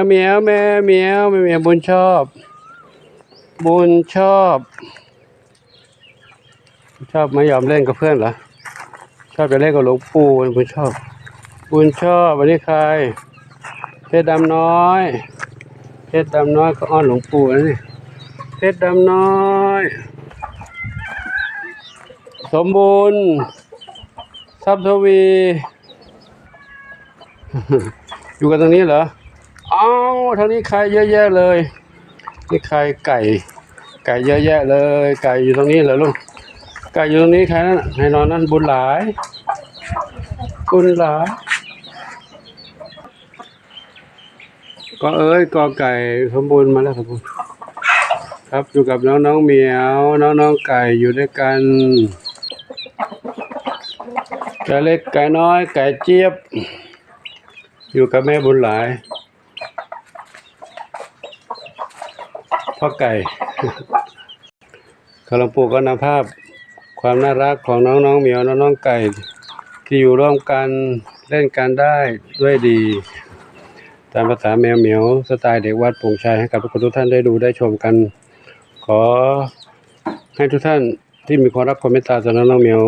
วเหมียวแมวเหมียวแมวเหมียวบุญชอบ บุญชอบ ชอบไม่ยอมเล่นกับเพื่อนเหรอชอบไปเล่นกับหลวงปู่บุญชอบ บุญชอบวันนี้ใครเพชรดำน้อยเพชรดำน้อยก็อ้อนหลวงปู่นะนี่เพชรดำน้อย สมบูรณ์ทรัพย์ทวี อยู่กันตรงนี้เหรอ เอ้าทางนี้ใครเยอะแยะเลยนี่ใครไก่ ไก่เยอะแยะเลย ไก่อยู่ตรงนี้เหรอลูกไก่อยู่ตรงนี้ใครนั่นให้นอนนั่นบุญหลายบุญหลายก็เอ้ยกอไก่สมบูรณ์มาแล้วสมบูรณ์ครับอยู่กับน้องน้องเหมียว น้องน้องไก่อยู่ด้วยกันไก่เล็กไก่น้อย ไก่เจี๊ยบ อยู่กับแม่บุญหลาย พ่อไก่ขอหลวงปู่ก็นำภาพความน่ารักของน้องน้องๆเหมียวน้องน้องๆไก่ ที่อยู่ร่วมกันเล่นกันได้ด้วยดี ตามภาษาแมวเหมียวสไตล์เด็กวัดป่งชัยให้กับทุกคนทุกท่านได้ดูได้ชมกัน ขอให้ทุกท่านที่มีความรักความเมตตาต่อน้องน้องเหมียว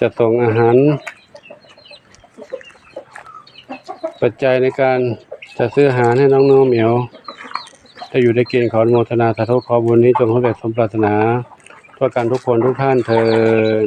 จะส่งอาหาร ปัจจัยในการจะซื้ออาหารให้น้องน้องเหมียว จะอยู่ในเกณฑ์ขออโมทนาสาธุขอบุญนี้จงสำเร็จสมปรารถนาทั่วกันทุกคนทุกท่านเทิน